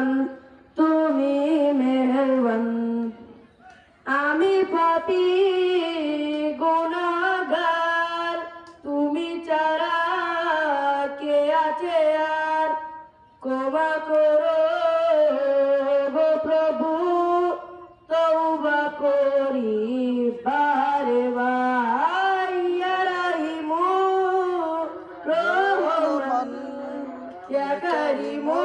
মেহরবান তুমি মেহরবান আমি পাপি, গুণাগার, তুমি চারা কে আছে আর? ক্ষমা করো গো প্রভু তৌবা করি, বারে বারিমু রহমান করিমো।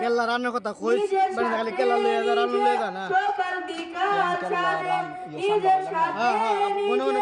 কেল্লা রান্নার কথা কই মানে খালি কেল্লা লয়ে যা রান্না লয়ে যা না। কেল্লা, রান, হ্যাঁ, হ্যাঁ, মনে মনে